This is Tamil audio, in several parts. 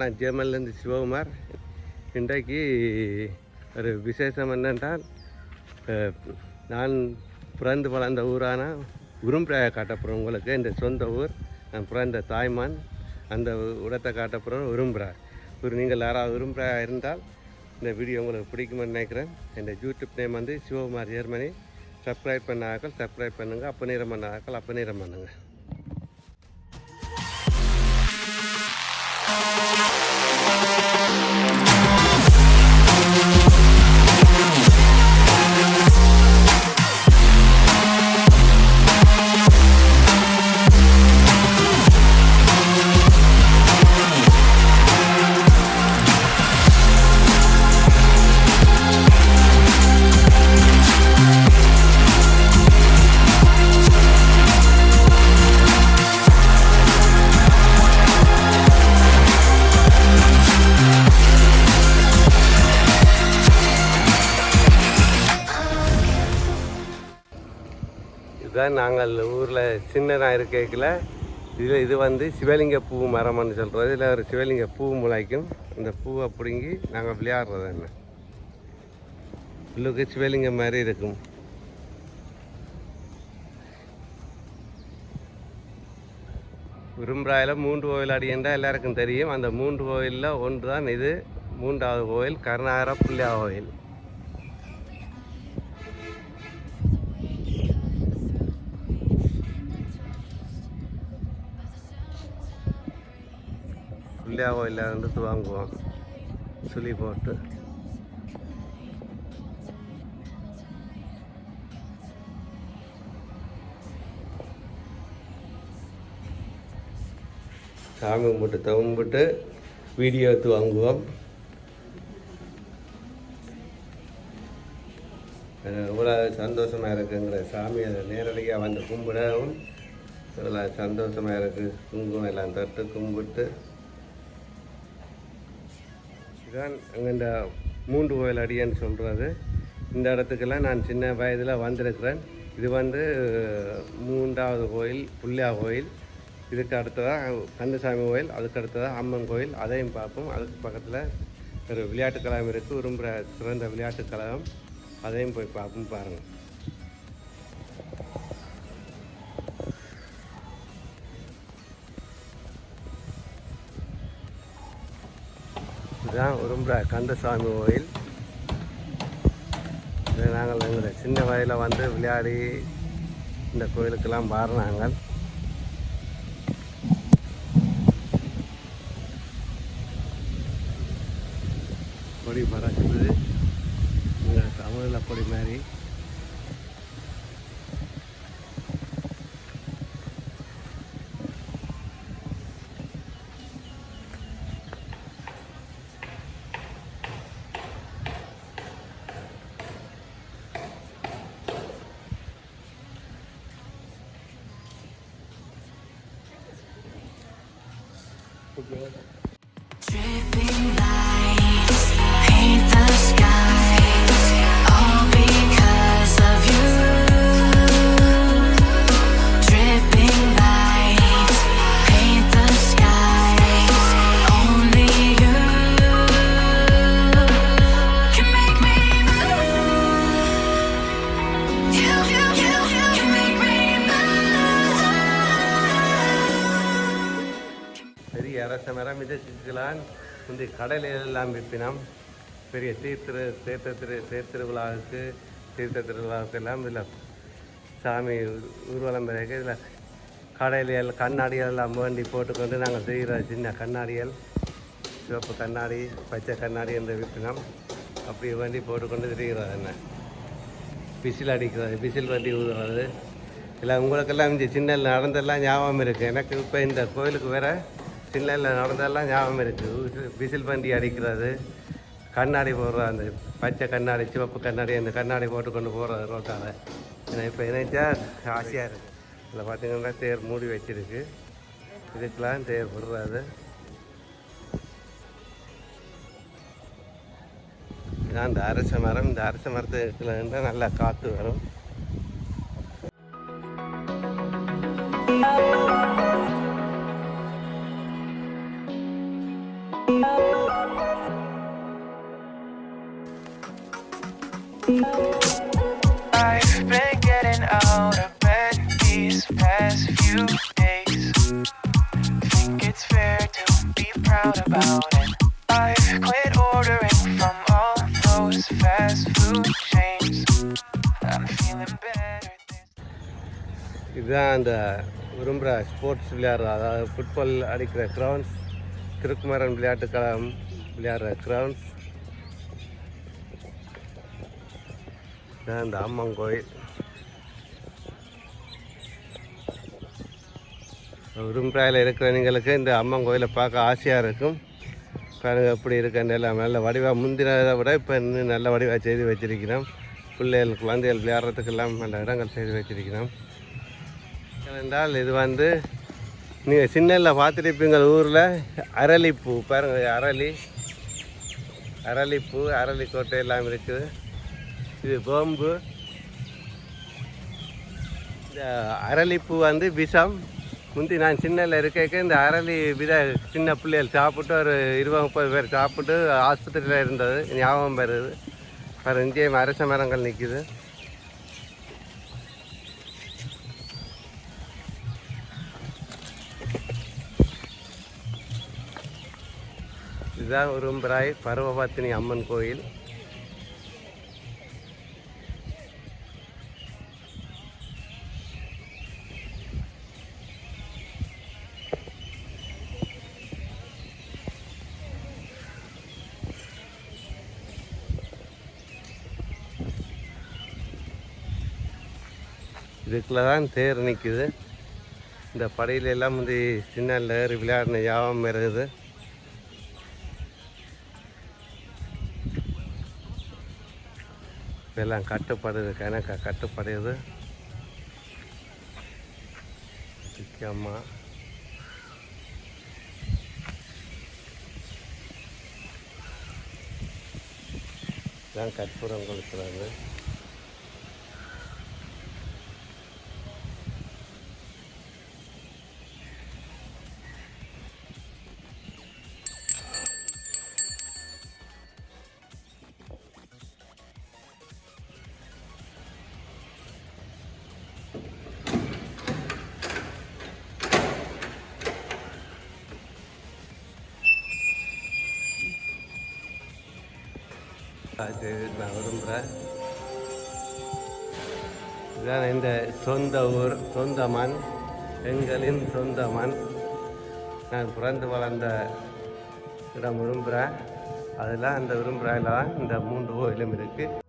நான் ஜேமல்லேருந்து சிவகுமார். இன்றைக்கு ஒரு விசேஷம் என்னென்றால் நான் பிறந்து வளர்ந்த ஊரான உரும்பிராய காட்டப்புறம் உங்களுக்கு இந்த சொந்த ஊர். நான் பிறந்த தாய்மான். அந்த இடத்தை காட்டப்புறம் உரும்புறா ஒரு நீங்கள் யாராவது உரும்பிராயா இருந்தால் இந்த வீடியோ உங்களுக்கு பிடிக்குமென்னு நினைக்கிறேன். இந்த யூடியூப் நேம் வந்து சிவகுமார் ஜெர்மனி. சப்ஸ்கிரைப் பண்ண ஆக்கள் சப்ஸ்கிரைப் பண்ணுங்கள் அப்போ நேரம் பண்ண ஆக்கள் அப்போ நேரம் பண்ணுங்கள் இதுதான் நாங்கள் ஊரில் சின்னதாக இருக்கையில் இது இது வந்து சிவலிங்க பூ மரம்னு சொல்கிறது இதில் ஒரு சிவலிங்க பூ முளைக்கும். அந்த பூவை பிடுங்கி நாங்கள் விளையாடுறது என்ன? உள்ளுக்கு சிவலிங்கம் மாதிரி இருக்கும். விரும்புறாயில் மூன்று கோவில் அடியண்டா எல்லாருக்கும் தெரியும். அந்த மூன்று கோயிலில் ஒன்று தான் இது. மூன்றாவது கோயில் கருணாகர பிள்ளையா கோயில் பிள்ளையாவோ இல்லைன்றது வாங்குவோம் சுழி போட்டு. சாமி கும்பிட்டு தவம்பிட்டு வீடியோ எடுத்து வாங்குவோம். எவ்வளோ சந்தோஷமாக இருக்குங்கிற சாமி அதை நேரடியாக வந்து கும்பிடவும் இவ்வளோ சந்தோஷமாக இருக்குது குங்குமம் எல்லாம் தொட்டு கும்பிட்டு இதுதான் அங்கே இந்த மூன்று கோயில் அடியன்னு சொல்கிறது இந்த இடத்துக்கெல்லாம் நான் சின்ன வயதில் வந்திருக்கிறேன். இது வந்து மூன்றாவது கோயில் புள்ளியா கோயில். இதுக்கு அடுத்ததாக கந்தசாமி கோயில் அதுக்கு அடுத்ததாக அம்மன் கோயில். அதையும் பார்ப்போம். அதுக்கு பக்கத்தில் ஒரு விளையாட்டு கழகம் இருக்குது விரும்புகிற சிறந்த விளையாட்டு கழகம். அதையும் போய் பார்ப்போம் பாருங்கள் இதுதான் உரும்புற கந்தசாமி கோயில். இது நாங்கள் எங்களை சின்ன வயதில் வந்து விளையாடி இந்த கோயிலுக்கெல்லாம் பாருனாங்க கொடி பறக்குது. இங்கே தமிழில் கொடி மாதிரி தான் இந்த கடலில் எல்லாம் பெரிய தீர்த்திரு தீர்த்த திரு தேர்திருவிழாவுக்கு தீர்த்த திருவிழாவுக்கு எல்லாம் இதில் சாமி ஊர்வலம் பிறகு இதில் கடையில் கண்ணாடிகள் எல்லாம் வேண்டி போட்டுக்கொண்டு நாங்கள் செய்கிற சின்ன கண்ணாடிகள் சிவப்பு கண்ணாடி பச்சை கண்ணாடி என்று விற்பினம். அப்படி வேண்டி போட்டுக்கொண்டு திரிகிறது என்ன? விசில் அடிக்கிறது விசில் வண்டி ஊதுறது இல்லை உங்களுக்கெல்லாம் இந்த சின்ன நடந்தெல்லாம் ஞாபகம் இருக்குது எனக்கு இப்போ இந்த கோயிலுக்கு வேறு சின்னல்ல நடந்தெல்லாம் ஞாபகம் இருக்குது விசில் பண்டி அடிக்கிறது கண்ணாடி போடுற அந்த பச்சை கண்ணாடி சிவப்பு கண்ணாடி அந்த கண்ணாடி போட்டு கொண்டு போகிறது ரோட்டால். ஏன்னா இப்போ நினைச்சா ஆசையாக இருக்குது இதில் பார்த்திங்கன்னா தேர் மூடி வச்சிருக்கு. இதுக்கெல்லாம் தேர் விடுறது இதான் இந்த அரச மரம் இந்த அரச மரத்துல இருந்தால் நல்லா காற்று வரும். I've been getting out of bed these past few days. Think it's fair to be proud about it. I've quit ordering from all those fast food chains. I'm feeling better. This இதுதான் அந்த விரும்புகிற ஸ்போர்ட்ஸ் விளையாடுற அதாவது ஃபுட்பால் அடிக்கிற கிரவுண்ட்ஸ் திருக்குமரன் விளையாட்டு களம் விளையாடுற கிரவுண்ட்ஸ் இந்த அம்மன் கோயில். விரும்புகிறாயில் இருக்கிறவங்களுக்கு இந்த அம்மன் கோயிலை பார்க்க ஆசையாக இருக்கும். பாருங்க எப்படி இருக்குன்னு எல்லாம். நல்ல வடிவாக முந்தினதை விட இப்போ இன்னும் நல்ல வடிவாக செய்து வச்சிருக்கிறோம். பிள்ளைகள் குழந்தைகள் விளையாடுறதுக்கெல்லாம் நல்ல இடங்கள் செய்து வச்சிருக்கிறோம். ஏனென்றால் இது வந்து நீங்கள் சின்னல்ல பார்த்துருப்பீங்க ஊரில். அரளிப்பூ பாருங்க அரளி. அரளிப்பூ அரளிக்கோட்டை எல்லாம் இருக்குது. இது கோம்பு. இந்த அரளிப்பூ வந்து விஷம். முந்தி நான் சின்னல இருக்க இந்த அரளி வித சின்ன பிள்ளைகள் சாப்பிட்டு ஒரு இருபது முப்பது பேர் சாப்பிட்டு ஆஸ்பத்திரியில் இருந்தது. ஞாபகம் வருது. பாரு இங்கேயும் அரச மரங்கள் நிற்கிது இதுதான் உரும்பராய் பருவபாத்தினி அம்மன் கோயில். இதுக்குள்ள தான் தேர் நிற்குது இந்த படையில எல்லாம் வந்து சின்ன ஏறி விளையாடின யாபம் இருக்குது இதெல்லாம் கட்டுப்படுது கணக்க கட்டுப்படுது முக்கியம்மா தான் கற்பூரம் கொடுக்குறாங்க அது நான் விரும்புகிறேன் இதான் இந்த சொந்த ஊர் சொந்த மண் எங்களின் சொந்த மண். நான் பிறந்து வளர்ந்த இடம் விரும்புகிறேன் அதெல்லாம் அந்த விரும்புகிறாயில் தான் இந்த மூன்று கோயிலும் இருக்குது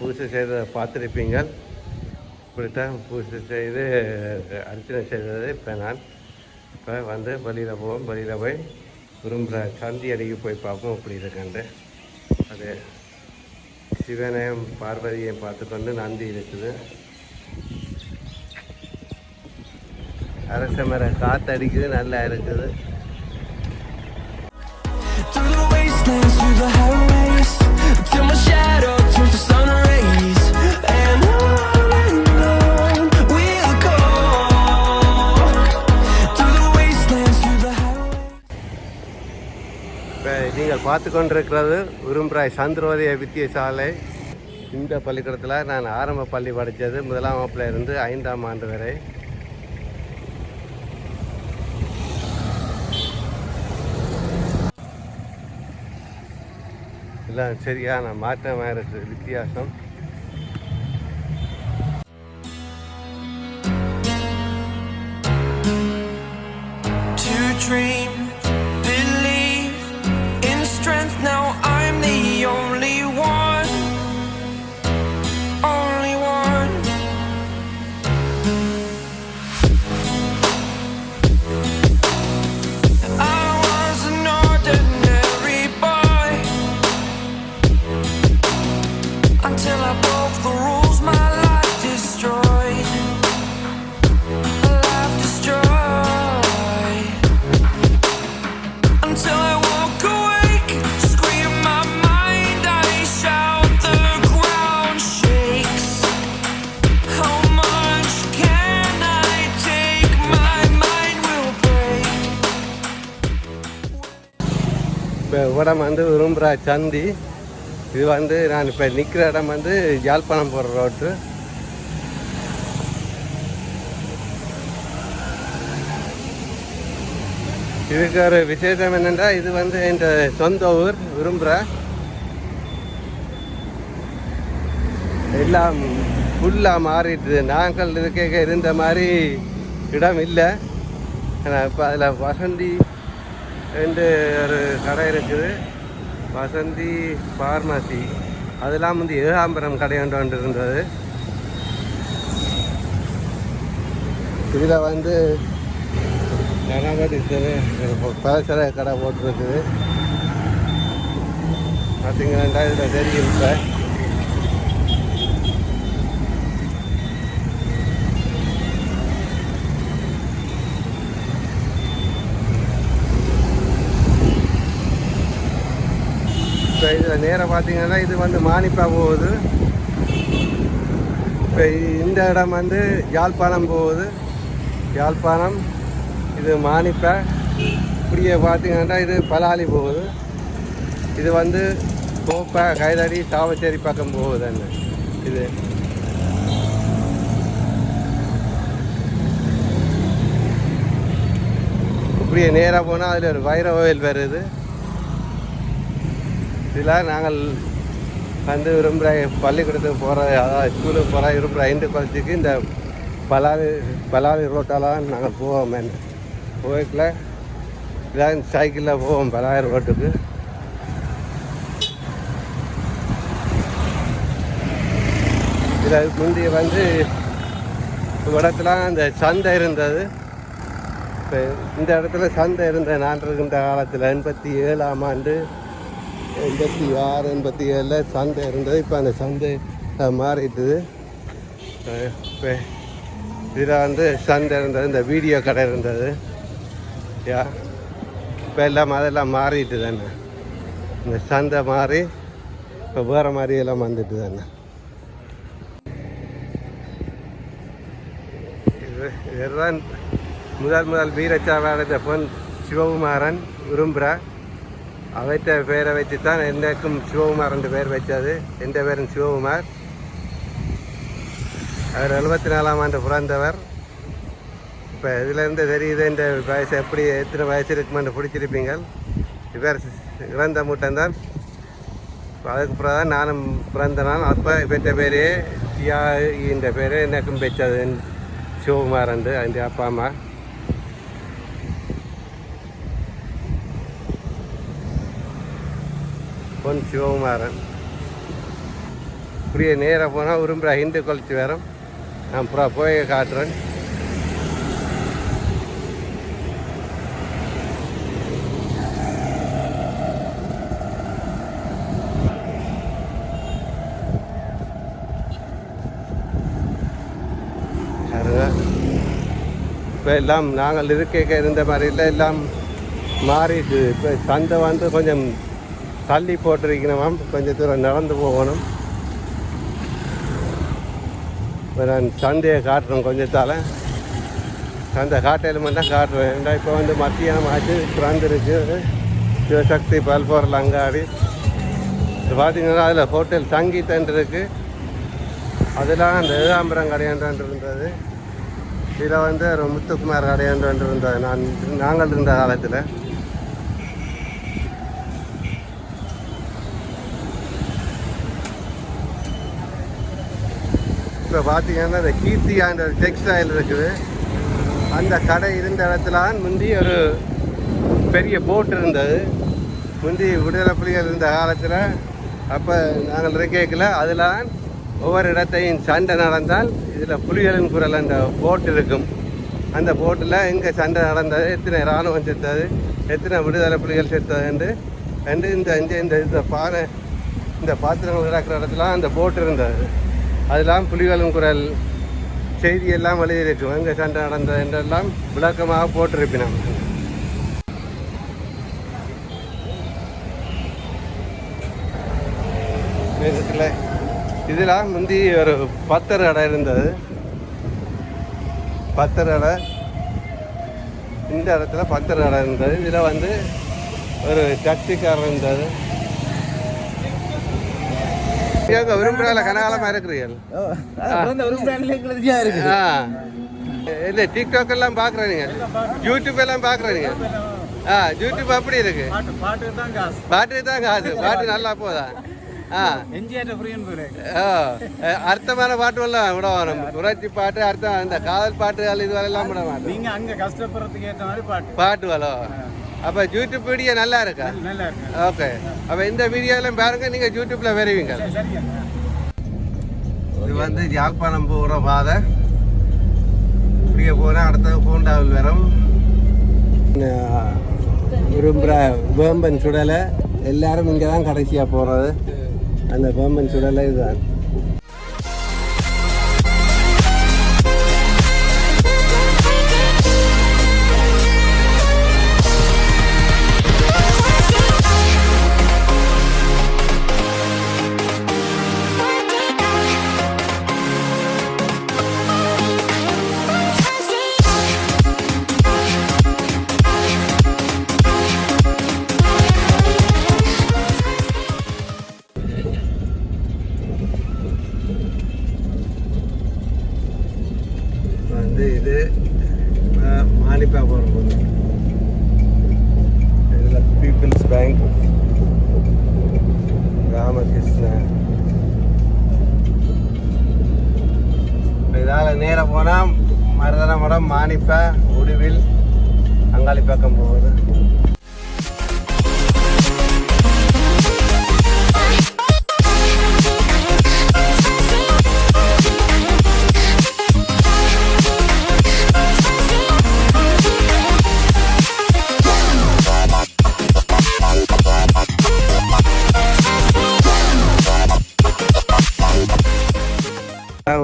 பூஜை செய்ததை பார்த்துருப்பீங்கள் இப்படித்தான் பூஜை செய்து அர்ச்சனை செய்தது இப்போ நான் இப்போ வந்து பலியில் போவோம். பலியில் போய் விரும்புகிற சந்தி அடிக்கு போய் பார்ப்போம். அப்படி இருக்கண்டு அது சிவனையும் பார்வதியையும் பார்த்துக்கொண்டு நந்தி இருக்குது. அரச மர காற்று அடிக்குது நல்லா இருக்குது. Till my shadow turns to sun rays And on and on we'll go. Through the wastelands, through the இப்போ நீங்கள் பார்த்து கொண்டிருக்கிறது உரும்பராய் சந்திரோதய வித்தியசாலை. இந்த பள்ளிக்கூடத்தில் நான் ஆரம்ப பள்ளி படித்தது முதலாம் வகுப்பில் இருந்து ஐந்தாம் ஆண்டு வரை. எல்லாம் சரியான மாற்றம் இருக்குது வித்தியாசம் dream, believe in strength. Now I இடம் வந்து விரும்புகிற சந்தி. இது வந்து நான் இப்போ நிற்கிற இடம் வந்து யாழ்ப்பாணம் போகிற ரோட்டு இதுக்கு ஒரு விசேஷம் என்னென்னா இது வந்து என் சொந்த ஊர் விரும்புகிற எல்லாம் ஃபுல்லாக மாறிடுது. நாங்கள் இருக்க இருந்த மாதிரி இடம் இல்லை. ஆனால் இப்போ அதில் வசந்தி ரெண்டு ஒரு கடை இருக்குது. வசந்தி ஃபார்மசி அதெல்லாம் வந்து ஏகாம்பரம் கடை இருந்தது. இதில் வந்து ஜனகதி பலசர கடை போட்டிருக்குது. பார்த்தீங்கன்னா இதில் தெரியும் இப்போ இதில் நேராக பார்த்தீங்கன்னா இது வந்து மானிப்பா போகுது. இப்போ இந்த இடம் வந்து யாழ்ப்பாணம் போகுது. யாழ்ப்பாணம் இது மானிப்பா. இப்படியே பார்த்தீங்கன்னா இது பலாலி போகுது. இது வந்து கோப்பை கைதடி சாவச்சேரி பக்கம் போகுது என்ன இது. இப்படியே நேராக போனால் அதில் ஒரு வைர கோயில் வருது. இதில் நாங்கள் வந்து விரும்புகிற பள்ளிக்கூடத்துக்கு போகிற அதாவது ஸ்கூலுக்கு போகிற விரும்புகிற ஐந்து குறைச்சிக்கு இந்த பலாவி பலாவி ரோட்டாலாம் நாங்கள் போவோம். போய்க்கில் இதான் சைக்கிளில் போவோம் பலாவி ரோட்டுக்கு. இதில் முந்தைய வந்து இடத்துல அந்த சந்தை இருந்தது. இப்போ இந்த இடத்துல சந்தை இருந்த நான் இருக்கின்ற காலத்தில் எண்பத்தி ஏழாம் ஆண்டு எண்பத்தி ஆறு எண்பத்தி ஏழில் சந்தை இருந்தது. இப்போ அந்த சந்தை மாறிட்டுது. இப்போ இதில் வந்து சந்தை இருந்தது இந்த வீடியோ கடை இருந்தது. யா இப்போ எல்லாம் அதெல்லாம் மாறிட்டு தானே இந்த சந்தை மாறி இப்போ வேறு மாதிரி எல்லாம் வந்துட்டு தானே இது இதுதான் முதல் முதல் வீரச்சாவாட பொன் சிவகுமாரன் விரும்புகிறேன் அவற்ற பேரை வச்சு தான் எனக்கும் சிவகுமார் என்று பேர் வச்சது எந்த பேரும் சிவகுமார். அவர் எழுபத்தி நாலாம் ஆண்டு பிறந்தவர். இப்போ இதுலேருந்து தெரியுது இந்த வயசு எப்படி எத்தனை வயசு இருக்குமென்று பிடிச்சிருப்பீங்க இவர் இறந்த மூட்டம் அதுக்கு பிறகு தான் நானும் பிறந்த நாள். அப்போ பெற்ற பேரே யா என்ற பேர் எனக்கும் பெற்றது. சிவகுமார் என்று அந்த அப்பா அம்மா. பொன் சிவகுமாரன். இப்படியே நேராக போனால் விரும்புகிற ஹிந்து கொலிச்சு வரும் நான் புறா போய் காட்டுறேன். இப்போ எல்லாம் நாங்கள் இருக்க இருந்த மாதிரி இல்லை எல்லாம் மாறிட்டு இப்போ சந்தை வந்து கொஞ்சம் தள்ளி போட்டிருக்கணுமாம் கொஞ்சம் தூரம் நடந்து போகணும். இப்போ நான் சந்தையை காட்டுறேன் கொஞ்சத்தால். சந்தை காட்டையில் மட்டும் காட்டுறேன் ஏன்னா இப்போ வந்து மத்தியானம் ஆச்சு திறந்துருக்கு சிவசக்தி பல்பொருள் அங்காடி. இது பார்த்தீங்கன்னா அதில் ஹோட்டல் தங்கி தண்டிருக்கு அதெல்லாம் அந்த ஏகாம்பரம் கடையாண்டு இருந்தது இதில் வந்து ஒரு முத்துக்குமார் கடையாண்டு இருந்தது நான் நாங்கள் இருந்த காலத்தில். இப்போ பார்த்தீங்கன்னா இந்த கீர்த்தியான்ற ஒரு டெக்ஸ்டைல் இருக்குது. அந்த கடை இருந்த இடத்துல முந்தி ஒரு பெரிய போட் இருந்தது. முந்தி விடுதலை புலிகள் இருந்த காலத்தில் அப்போ நாங்கள் கேட்கல. அதில் ஒவ்வொரு இடத்தையும் சண்டை நடந்தால் இதில் புலிகளின் குரல் அந்த போட் இருக்கும். அந்த போட்டில் எங்கே சண்டை நடந்தது? எத்தனை இராணுவம் செத்தது? எத்தனை விடுதலை புலிகள் செத்தது என்று என்று இந்த இந்த இந்த இந்த பானை இந்த பாத்திரங்கள் கிடக்கிற இடத்துல அந்த போட் இருந்தது. அதெல்லாம் புலிகளும் குரல் செய்தி எல்லாம் எழுதியிருக்கும் எங்கே சண்டை நடந்தது என்றெல்லாம் விளக்கமாக போட்டிருப்பினோம். இதில் இதெல்லாம் முந்தி ஒரு பத்தர் கடை இருந்தது. பத்தர் கடை இந்த இடத்துல பத்தர் கடை இருந்தது. இதில் வந்து ஒரு சக்திக்காரர் இருந்தது. ஏங்க விரும்புகிறால கனகாலமாக இருக்கிறீர்கள் ஆ. இல்லை டிக்டாக் எல்லாம் பார்க்குறீங்க யூடியூப் எல்லாம் பார்க்குறீங்க ஆ யூடியூப் அப்படி இருக்கு. பாட்டு தான் காசு. பாட்டு தான் காசு. பாட்டு நல்லா போதா? அர்த்தமான பாட்டு எல்லாம் விட வேணும். புரட்சி பாட்டு அர்த்தம் அந்த காதல் பாட்டுகள் இது எல்லாம் விட மாட்டோம் நீங்க அங்க கஷ்டப்படுறதுக்கு ஏத்த மாதிரி பாட்டு. பாட்டு வளோ அப்போ யூடியூப் வீடியோ நல்லா இருக்கா நல்லா இருக்கு ஓகே அப்போ இந்த வீடியோ எல்லாம் பாருங்க நீங்கள் யூடியூப்ல வருவீங்க. இது வந்து யாழ்ப்பாணம் போகிற பாதை. இப்படியே போனால் அடுத்தது பூண்டாவில் வரும். விரும்புகிற வேம்பன் சுடலை எல்லாரும் இங்கே தான் கடைசியாக போகிறது அந்த வேம்பன் சுடலை இதுதான்.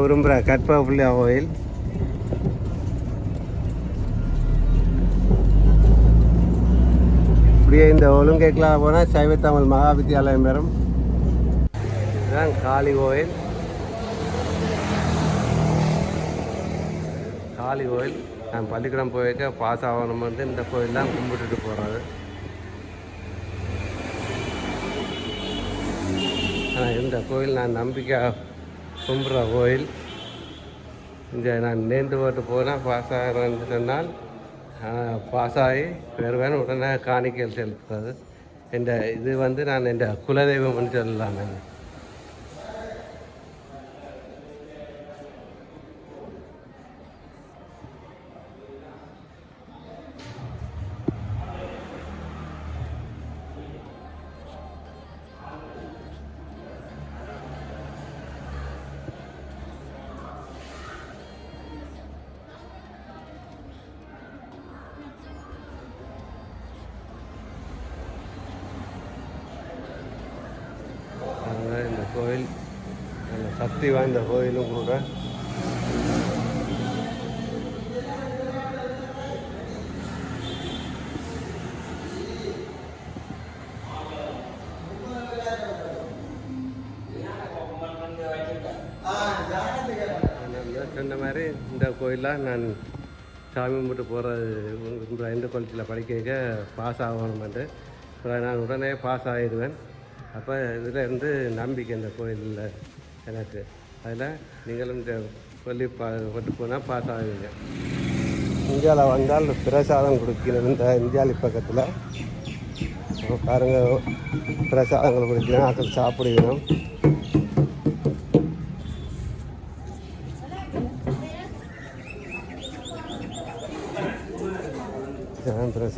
விரும்புகிற கற்பகப்புள்ளி கோயில் இப்படியே இந்த ஒழுங்கைக்கெலாம் போனால் சைவத்தமிழ் மகா வித்தியாலயம் பெறும். இதுதான் காளி கோயில். காளி கோயில். நான் பள்ளிக்கூடம் போயிருக்க பாஸ் ஆகணும் வந்து இந்த கோயில் தான் கும்பிட்டுட்டு போகிறது ஆனால் இந்த கோயில் நான் நம்பிக்கை கும்புற கோயில். இங்கே நான் நேர்ந்து போட்டு போனால் பாஸ் ஆகிறேன்னு சொன்னால் பாஸ் ஆகி வருவேன் உடனே காணிக்கையில் செலுத்துறது இந்த இது வந்து நான் இந்த குலதெய்வம்னு சொல்லலாம். நான் சொன்ன மாதிரி இந்த கோயிலாக நான் சாமி கும்பிட்டு போகிறது இந்த இந்த படிக்க பாஸ் ஆகணுமென்று அப்புறம் நான் உடனே பாஸ் ஆகிடுவேன் அப்போ இதில் இருந்து நம்பிக்கை இந்த கோயிலில் எனக்கு. அதில் நீங்களும் இந்த சொல்லி பா கொண்டு போனால் பாஸ் ஆகுவீங்க இந்தியாவில் வந்தால் பிரசாதம் கொடுக்கணும் இந்த இந்தியாலி பக்கத்தில். பாருங்கள் பாருங்க பிரசாதங்கள் கொடுக்கிறேன். அதை சாப்பிடுகிறோம்.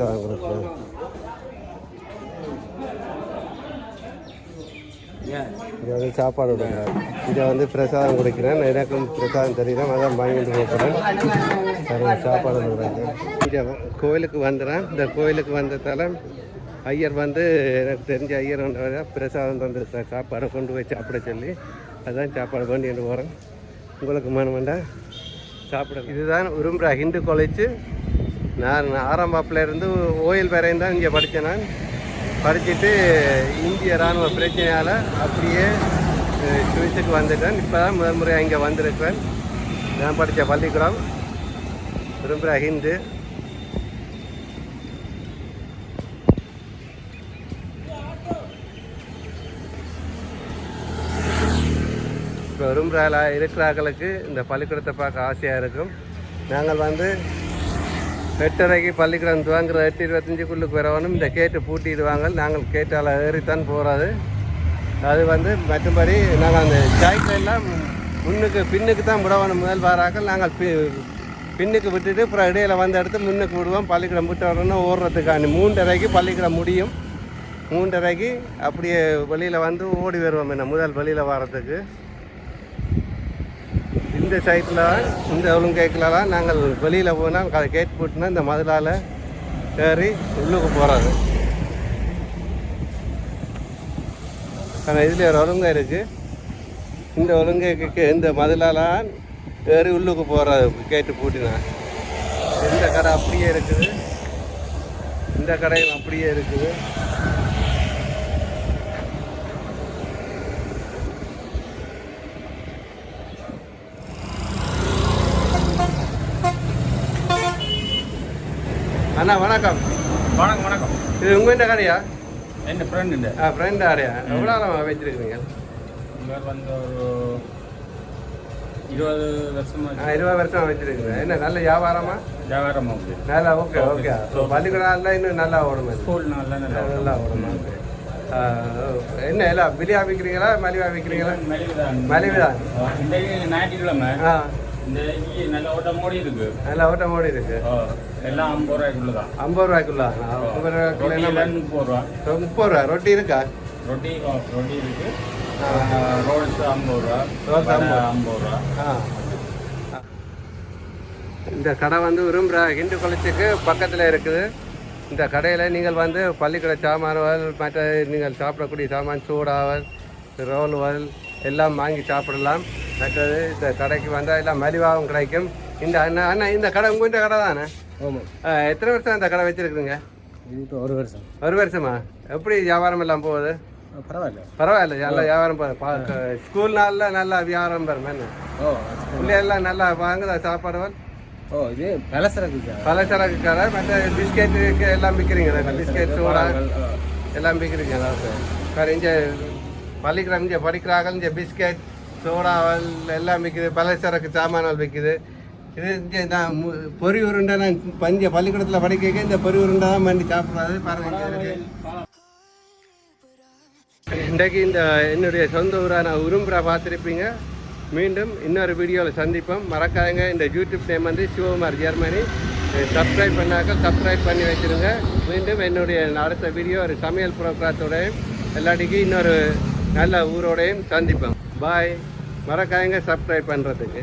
நான் பிரசாதம் இது வந்து சாப்பாடு விடுங்க இதை வந்து பிரசாதம் கொடுக்கிறேன். எனக்கும் பிரசாதம் தெரியும் அதான் வாங்கிட்டு போகிறேன். சரி சாப்பாடு கொடுக்குறேன் இங்கே கோயிலுக்கு வந்துடுறேன். இந்த கோயிலுக்கு வந்ததால ஐயர் வந்து எனக்கு தெரிஞ்ச ஐயர் பிரசாதம் தந்து சாப்பாடை கொண்டு போய் சாப்பிட சொல்லி அதுதான் சாப்பாடு கொண்டு போகிறேன் உங்களுக்கு மனம் வேண்டாம் சாப்பிட இதுதான் விரும்புகிற ஹிந்து காலேஜ் நான் ஆரம்பாப்பிலேருந்து ஓயில் வரையும் தான் இங்கே படித்தேன் நான். படிச்சுட்டு இந்திய இராணுவ பிரச்சனையால் அப்படியே அஹ், சுவிஸுக்கு வந்துட்டேன். இப்போ தான் முதல் முறையாக இங்கே வந்திருக்கிறேன். நான் படித்த பள்ளிக்கூடம் விரும்புகிற ஹிந்து. இப்போ விரும்புகிற இருக்கிறார்களுக்கு இந்த பள்ளிக்கூடத்தை பார்க்க ஆசையாக இருக்கும். நாங்கள் வந்து எட்டரைக்கு பள்ளிக்கூடம் துவங்குற எட்டு இருபத்தஞ்சுக்குள்ளுக்கு வரவனும் இந்த கேட்டு பூட்டிடுவாங்க. நாங்கள் கேட்டால் ஏறித்தான் போகிறது அது வந்து மற்றபடி நாங்கள் அந்த சைக்கிள் எல்லாம் முன்னுக்கு பின்னுக்கு தான் விடணும் முதல் வாராக்கள் நாங்கள் பி பின்னுக்கு விட்டுட்டு அப்புறம் இடையில வந்த இடத்து முன்னுக்கு விடுவோம். பள்ளிக்கூடம் விட்டு வரணும்னா ஓடுறதுக்காண்டி. மூன்றரைக்கு பள்ளிக்கூடம் முடியும். மூன்றரைக்கு அப்படியே வெளியில் வந்து ஓடி வருவோம் என்ன முதல் வெளியில் வர்றதுக்கு இந்த சைட்டில் இந்த ஒழுங்கைக்கில் நாங்கள் வெளியில் போனால் அதை கேட் போட்டுனா இந்த மதிலால் ஏறி உள்ளுக்கு போகிறாரு ஆனால் இதில் ஒரு ஒழுங்கை இருக்குது இந்த ஒழுங்கைக்கு இந்த மதிலால் ஏறி உள்ளுக்கு போகிறாரு கேட்டு பூட்டினா. இந்த கடை அப்படியே இருக்குது. இந்த கடையும் அப்படியே இருக்குது. அண்ணா வணக்கம். வணக்கம் வணக்கம். இது உங்கள் இந்த கடையா? என் ஃப்ரெண்டு ஆ ஃப்ரெண்ட் ஆடையா எவ்வளோ நாளாக வச்சுருக்கீங்க இவர் வந்து ஒரு இருபது வருஷமா ஆ இருபது வருஷம் வச்சுருக்கீங்க என்ன நல்ல வியாபாரமா? வியாபாரம் நல்லா ஓகே ஓகே பள்ளிக்கூடம் இன்னும் நல்லா ஓடுமா? ஸ்கூல் நல்லா நல்லா நல்லா ஓடுமா? என்ன எல்லாம் பிரியா விற்கிறீங்களா மலிவா விற்கிறீங்களா மலிவுதான். மலிவுதான் இன்றைக்கு ஞாயிற்றுக்கிழமை ஆ. இந்த நல்ல ஓட்டம் ஓடி இருக்கு நல்லா ஓட்டம் ஓடி இருக்கு எல்லாம் ஐம்பது ஐம்பது ரூபாய்க்குள்ள ஐம்பது ரூபாய்க்குள்ள எல்லாம் முப்பது ரூபா முப்பது ரூபா ரொட்டி இருக்கா ரொட்டி ரொட்டி இருக்கு ரோல்ஸ் ஐம்பது ரூபா ரோல்ஸ் ஐம்பது. ஐம்பது ரூபா ஆ. இந்த கடை வந்து விரும்புகிற ஹிந்து காலேஜுக்கு பக்கத்தில் இருக்குது இந்த கடையில் நீங்கள் வந்து பள்ளிக்கூட சாமான்கள் மற்ற நீங்கள் சாப்பிடக்கூடிய சாமான் சூடாவல் ரோல்வல் எல்லாம் வாங்கி சாப்பிடலாம் மற்றது இந்த கடைக்கு வந்தால் எல்லாம் மலிவாகவும் கிடைக்கும் இந்த அண்ணா அண்ணா இந்த கடை உங்கள் இந்த கடை தானே ஆமாம் எத்தனை வருஷம் இந்த கடை வச்சுருக்குங்க இது இப்போ ஒரு வருஷம். ஒரு வருஷமா? எப்படி வியாபாரம் எல்லாம் போகுது? பரவாயில்ல. பரவாயில்ல நல்லா வியாபாரம் ஸ்கூல் நாளில் நல்லா வியாபாரம் என்ன? ஓ பிள்ளைகள்லாம் நல்லா வாங்குதா சாப்பாடுவல் ஓ இது பலசரக்கு பலசரக்கு கடை மற்ற பிஸ்கெட் எல்லாம் விற்கிறீங்க பிஸ்கெட் சோடா. எல்லாம் விற்கிறீங்க அதாவது சார். இங்கே பள்ளிக்கூடம் இங்கே படிக்கிறார்கள் இங்கே பிஸ்கெட் சோடாவல் எல்லாம் விற்கிது பலசரக்கு சாமான்கள் விற்கிது இது இங்கே நான் பொறி உருண்டை நான் பஞ்ச பள்ளிக்கூடத்தில் படிக்க இந்த பொறி உருண்டை தான் பண்ணி சாப்பிட்றது. பாருங்க இன்றைக்கு இந்த என்னுடைய சொந்த ஊரான உரும்புரா பார்த்துருப்பீங்க. மீண்டும் இன்னொரு வீடியோவில் சந்திப்போம். மறக்காதங்க. இந்த யூடியூப் நேம் வந்து சிவகுமார் ஜெர்மனி. சப்ஸ்கிரைப் பண்ணாக்க சப்ஸ்கிரைப் பண்ணி வச்சுருங்க. மீண்டும் என்னுடைய அடுத்த வீடியோ ஒரு சமையல் ப்ரோக்ராத்தோடையும் எல்லாட்டிக்கும் இன்னொரு நல்ல ஊரோடையும் சந்திப்போம். பாய் மறக்காதங்க. சப்ஸ்கிரைப் பண்ணுறதுக்கு